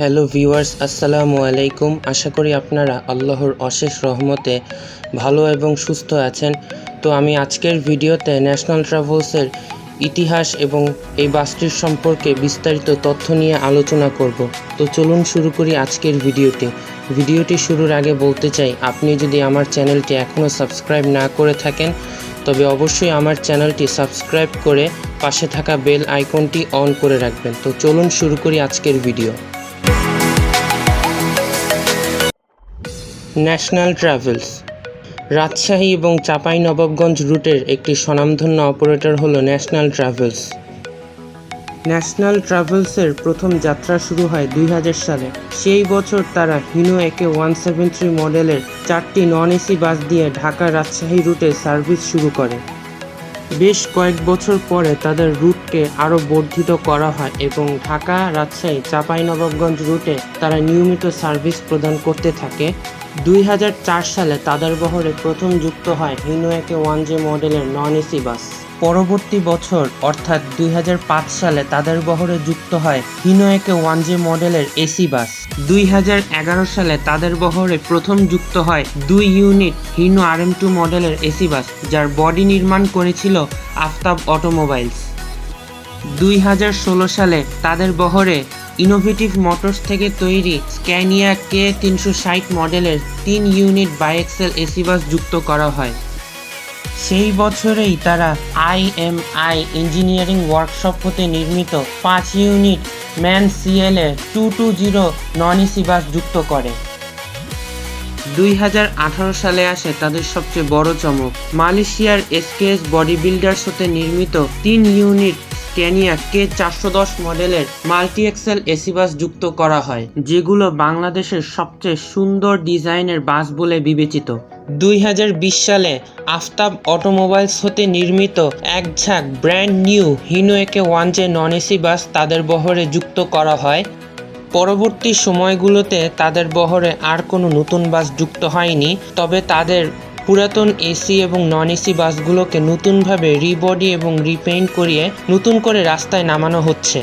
Hello viewers আসসালামু আলাইকুম আশা করি আপনারা আল্লাহর অশেষ রহমতে ভালো এবং সুস্থ আছেন। তো আমি আজকের ভিডিওতে ন্যাশনাল ট্রাভেলসের ইতিহাস এবং এই বাসটির সম্পর্কে বিস্তারিত তথ্য নিয়ে আলোচনা করব। তো চলুন শুরু করি আজকের ভিডিওটি ভিডিওটি শুরুর আগে বলতে চাই, আপনি যদি আমার চ্যানেলটি এখনও সাবস্ক্রাইব না করে থাকেন, তবে অবশ্যই আমার চ্যানেলটি সাবস্ক্রাইব করে পাশে থাকা বেল আইকনটি অন করে রাখবেন। তো চলুন শুরু করি আজকের ভিডিও। National travels. রাজশাহী এবং চাপাই নবাবগঞ্জ রুটের একটি স্বনামধন্য অপারেটর হল ন্যাশনাল ট্রাভেলস। ন্যাশনাল ট্রাভেলসের প্রথম যাত্রা শুরু হয় দুই হাজার সালে। সেই বছর তারা Hino AK one seven three মডেলের চারটি নন এসি বাস দিয়ে ঢাকা রাজশাহী রুটে সার্ভিস শুরু করে। বেশ কয়েক বছর পরে তাদের রুটকে আরও বর্ধিত করা হয় এবং ঢাকা রাজশাহী চাঁপাইনবাবগঞ্জ রুটে তারা নিয়মিত সার্ভিস প্রদান করতে থাকে। দুই হাজার চার সালে তাদের বহরে প্রথম যুক্ত হয় হিনো একে ওয়ান জে মডেলের নন এসি বাস। পরবর্তী বছর, অর্থাৎ দুই হাজার পাঁচ সালে তাদের বহরে যুক্ত হয় হিনো একে ওয়ান জে মডেলের এসি বাস। দুই হাজার এগারো সালে তাদের বহরে প্রথম যুক্ত হয় দুই ইউনিট হিনো আর এম টু মডেলের এসি বাস, যার বডি নির্মাণ করেছিল আফতাব অটোমোবাইলস। দুই হাজার ষোলো সালে তাদের বহরে ইনোভেটিভ মোটরস থেকে তৈরি স্ক্যানিয়া কে তিনশো ষাট মডেলের তিন ইউনিট বাইএক্সেল এসি বাস যুক্ত করা হয়। সেই বছরেই তারা আইএমআই ইঞ্জিনিয়ারিং ওয়ার্কশপ হতে নির্মিত পাঁচ unit MAN CLA two two zero non AC bus যুক্ত করে। দুই হাজার আঠারো সালে আসে তাদের সবচেয়ে বড় চমক। মালয়েশিয়ার এসকেএস বডি বিল্ডার্স হতে নির্মিত তিন ইউনিট স্ক্যানিয়া কে চারশো দশ মডেলের মাল্টি এক্সেল এসি বাস যুক্ত করা হয়, যেগুলো বাংলাদেশের সবচেয়ে সুন্দর ডিজাইনের বাস বলে বিবেচিত। দুই হাজার বিশ সালে আফতাব অটোমোবাইলস হতে নির্মিত এক ঝাঁক brand new Hino AK one J non AC bus তাদের বহরে যুক্ত করা হয়। পরবর্তী সময়গুলোতে তাদের বহরে আর কোনো নতুন বাস যুক্ত হয়নি, তবে তাদের পুরাতন এসি এবং নন এসি বাসগুলোকে নতুনভাবে রিবডি এবং রিপেইন্ট করিয়ে নতুন করে রাস্তায় নামানো হচ্ছে।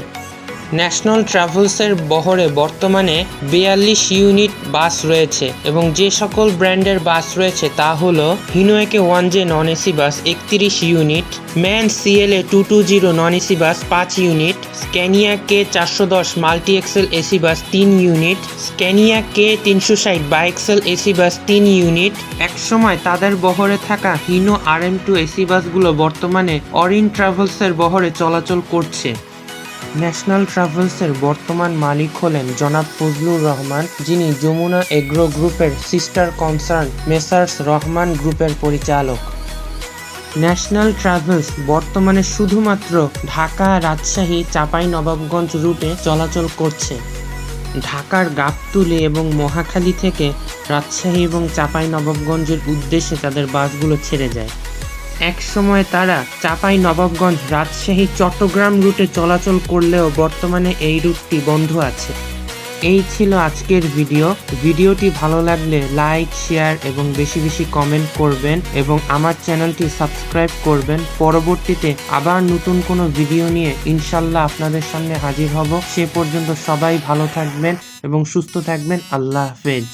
ন্যাশনাল ট্রাভেলসের বহরে বর্তমানে বিয়াল্লিশ ইউনিট বাস রয়েছে এবং যে সকল ব্র্যান্ডের বাস রয়েছে তা হলো Hino AK one J non AC bus একত্রিশ unit, MAN CLA two two zero non AC bus পাঁচ ইউনিট, স্ক্যানিয়া কে চারশো দশ মাল্টি এক্সেল এসি বাস তিন ইউনিট, স্ক্যানিয়া কে তিনশো ষাট বাইএক্সেল এসি বাস তিন ইউনিট। একসময় তাদের বহরে থাকা Hino R M two AC বাসগুলো বর্তমানে অরিন ট্রাভেলসের বহরে চলাচল করছে। ন্যাশনাল ট্রাভেলসের বর্তমান মালিক হলেন জনাব ফজলুর রহমান, যিনি যমুনা এগ্রো গ্রুপের সিস্টার কনসার্ন মেসার্স রহমান গ্রুপের পরিচালক। ন্যাশনাল ট্রাভেলস বর্তমানে শুধুমাত্র ঢাকা রাজশাহী চাঁপাই নবাবগঞ্জ রুটে চলাচল করছে। ঢাকার গাবতুলি এবং মহাখালী থেকে রাজশাহী এবং চাঁপাই নবাবগঞ্জের উদ্দেশ্যে তাদের বাসগুলো ছেড়ে যায়। এক সময় তারা চাপাই নবাবগঞ্জ রাজশাহী চট্টগ্রাম রুটে চলাচল করলেও বর্তমানে এই রুটটি বন্ধ আছে। এই ছিল আজকের ভিডিও। ভিডিওটি ভালো লাগলে লাইক, শেয়ার এবং বেশি বেশি কমেন্ট করবেন এবং আমার চ্যানেলটি সাবস্ক্রাইব করবেন। পরবর্তীতে আবার নতুন কোনো ভিডিও নিয়ে ইনশাল্লাহ আপনাদের সামনে হাজির হব। সে পর্যন্ত সবাই ভালো থাকবেন এবং সুস্থ থাকবেন। আল্লাহ হাফেজ।